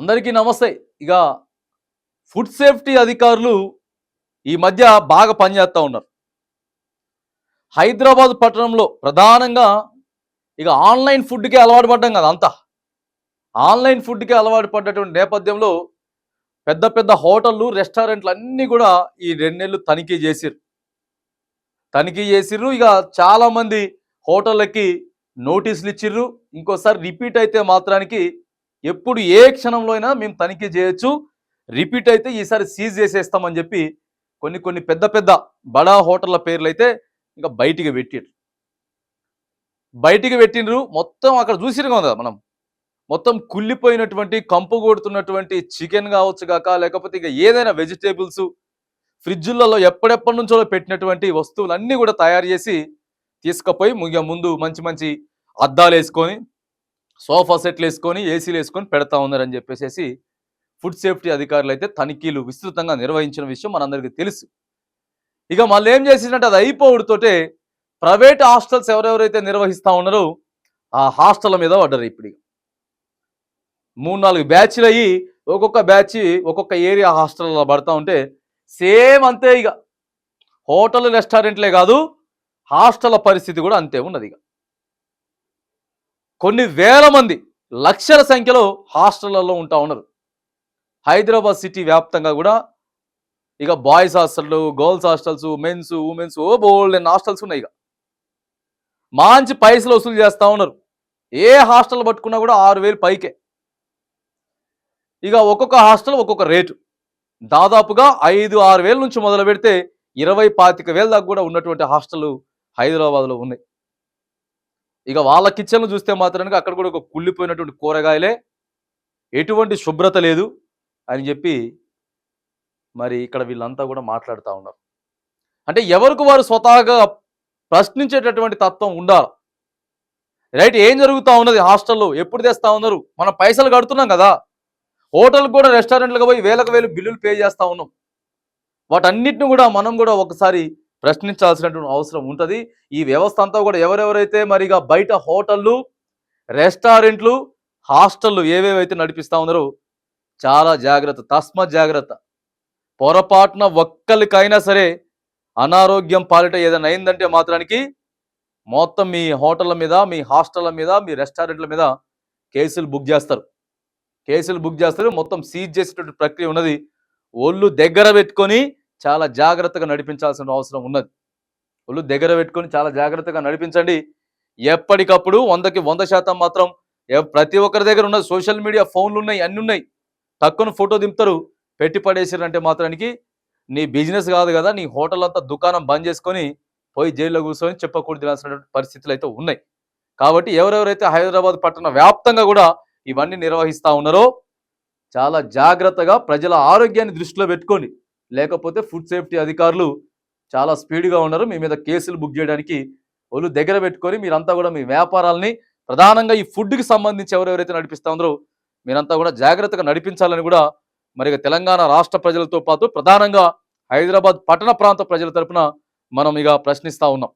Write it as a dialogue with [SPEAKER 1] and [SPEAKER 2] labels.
[SPEAKER 1] అందరికీ నమస్తే. ఇక ఫుడ్ సేఫ్టీ అధికారులు ఈ మధ్య బాగా పనిచేస్తూ ఉన్నారు. హైదరాబాద్ పట్టణంలో ప్రధానంగా ఇక ఆన్లైన్ ఫుడ్కి అలవాటు పడ్డాం కదా అంతా. ఆన్లైన్ ఫుడ్కి అలవాటు పడ్డటువంటి నేపథ్యంలో పెద్ద పెద్ద హోటళ్ళు రెస్టారెంట్లు అన్నీ కూడా ఈ రెండు నెలలు తనిఖీ చేసిరు తనిఖీ చేసిర్రు. ఇక చాలామంది హోటళ్ళకి నోటీసులు ఇచ్చిర్రు. ఇంకోసారి రిపీట్ అయితే మాత్రానికి ఎప్పుడు ఏ క్షణంలో అయినా మేము తనిఖీ చేయొచ్చు. రిపీట్ అయితే ఈసారి సీజ్ చేసేస్తామని చెప్పి కొన్ని కొన్ని పెద్ద పెద్ద బడా హోటళ్ళ పేర్లు అయితే ఇంకా బయటికి పెట్టిండ్రు బయటికి పెట్టిండ్రు. మొత్తం అక్కడ చూసిరు కదా మనం. మొత్తం కుళ్ళిపోయినటువంటి కంపు కొడుతున్నటువంటి చికెన్ కావచ్చు కాక లేకపోతే ఇక ఏదైనా వెజిటేబుల్స్ ఫ్రిడ్జులలో ఎప్పుడెప్పటి నుంచో పెట్టినటువంటి వస్తువులన్నీ కూడా తయారు చేసి తీసుకుపోయి ముందు మంచి మంచి అద్దాలు వేసుకొని సోఫా సెట్లు వేసుకొని ఏసీలు వేసుకొని పెడతా ఉన్నారని చెప్పేసి ఫుడ్ సేఫ్టీ అధికారులు అయితే తనిఖీలు విస్తృతంగా నిర్వహించిన విషయం మనందరికీ తెలుసు. ఇక మళ్ళీ ఏం చేసిందంటే అది అయిపోవడంతోటే ప్రైవేట్ హాస్టల్స్ ఎవరెవరైతే నిర్వహిస్తూ ఉన్నారో ఆ హాస్టల్ మీద పడ్డారు ఇప్పుడు మూడు నాలుగు బ్యాచ్లు అయ్యి ఒక్కొక్క బ్యాచ్ ఒక్కొక్క ఏరియా హాస్టల్లో పడతా ఉంటే సేమ్ అంతే ఇక. హోటల్ రెస్టారెంట్లే కాదు హాస్టల్ పరిస్థితి కూడా అంతే ఉన్నది ఇక. కొన్ని వేల మంది లక్షల సంఖ్యలో హాస్టళ్ళలో ఉంటా ఉన్నారు. హైదరాబాద్ సిటీ వ్యాప్తంగా కూడా ఇక బాయ్స్ హాస్టళ్ళు గర్ల్స్ హాస్టల్స్ మెన్స్ ఉమెన్స్ ఓ బోల్డ్ హాస్టల్స్ ఉన్నాయి ఇక. మంచి పైసలు వసూలు చేస్తూ ఉన్నారు. ఏ హాస్టల్ పట్టుకున్నా కూడా ఆరు వేలు పైకే. ఇక ఒక్కొక్క హాస్టల్ ఒక్కొక్క రేటు. దాదాపుగా ఐదు ఆరు వేల నుంచి మొదలు పెడితే ఇరవై పాతిక వేల దాకా కూడా ఉన్నటువంటి హాస్టళ్ళు హైదరాబాద్లో ఉన్నాయి. ఇక వాళ్ళ కిచెన్లు చూస్తే మాత్రానికి అక్కడ కూడా ఒక కుళ్ళిపోయినటువంటి కూరగాయలే. ఎటువంటి శుభ్రత లేదు అని చెప్పి మరి ఇక్కడ వీళ్ళంతా కూడా మాట్లాడుతూ ఉన్నారు. అంటే ఎవరికి వారు స్వతహాగా ప్రశ్నించేటటువంటి తత్వం ఉండాలి. రైట్ ఏం జరుగుతూ ఉన్నది హాస్టల్లో? ఎప్పుడు తెస్తా ఉన్నారు? మనం పైసలు కడుతున్నాం కదా. హోటల్ కూడా రెస్టారెంట్లకు పోయి వేలకు వేలు బిల్లులు పే చేస్తూ ఉన్నాం. వాటన్నిటిని కూడా మనం కూడా ఒకసారి ప్రశ్నించాల్సినటువంటి అవసరం ఉంటుంది. ఈ వ్యవస్థ అంతా కూడా ఎవరెవరైతే మరిగా బయట హోటళ్ళు రెస్టారెంట్లు హాస్టళ్ళు ఏవేవైతే నడిపిస్తూ ఉన్నారో చాలా జాగ్రత్త తస్మత్ జాగ్రత్త. పొరపాటున ఒక్కరికైనా సరే అనారోగ్యం పాలిట ఏదైనా అయిందంటే మాత్రానికి మొత్తం మీ హోటళ్ళ మీద మీ హాస్టళ్ళ మీద మీ రెస్టారెంట్ల మీద కేసులు బుక్ చేస్తారు. కేసులు బుక్ చేస్తారు. మొత్తం సీజ్ చేసేటువంటి ప్రక్రియ ఉన్నది. ఒళ్ళు దగ్గర పెట్టుకొని చాలా జాగ్రత్తగా నడిపించాల్సిన అవసరం ఉన్నది. ఒళ్ళు దగ్గర పెట్టుకొని చాలా జాగ్రత్తగా నడిపించండి. ఎప్పటికప్పుడు వందకి వంద శాతం మాత్రం ప్రతి ఒక్కరి దగ్గర ఉన్న సోషల్ మీడియా ఫోన్లు ఉన్నాయి అన్ని ఉన్నాయి తక్కువ ఫోటో దింపుతారు. పెట్టి పడేసారంటే మాత్రానికి నీ బిజినెస్ కాదు కదా నీ హోటల్ అంతా దుకాణం బంద్ చేసుకొని పోయి జైల్లో కూర్చొని చెప్పకూడదు పరిస్థితులు అయితే ఉన్నాయి. కాబట్టి ఎవరెవరైతే హైదరాబాద్ పట్టణ వ్యాప్తంగా కూడా ఇవన్నీ నిర్వహిస్తూ ఉన్నారో చాలా జాగ్రత్తగా ప్రజల ఆరోగ్యాన్ని దృష్టిలో పెట్టుకొని లేకపోతే ఫుడ్ సేఫ్టీ అధికారులు చాలా స్పీడ్గా ఉన్నారు. మీ మీద కేసులు బుక్ చేయడానికి ఒళ్ళు దగ్గర పెట్టుకొని మీరంతా కూడా మీ వ్యాపారాలని ప్రధానంగా ఈ ఫుడ్కి సంబంధించి ఎవరెవరైతే నడిపిస్తా ఉన్నారో మీరంతా కూడా జాగ్రత్తగా నడిపించాలని కూడా మరి ఇక తెలంగాణ రాష్ట్ర ప్రజలతో పాటు ప్రధానంగా హైదరాబాద్ పట్టణ ప్రాంత ప్రజల తరపున మనం ఇక ప్రశ్నిస్తూ ఉన్నాం.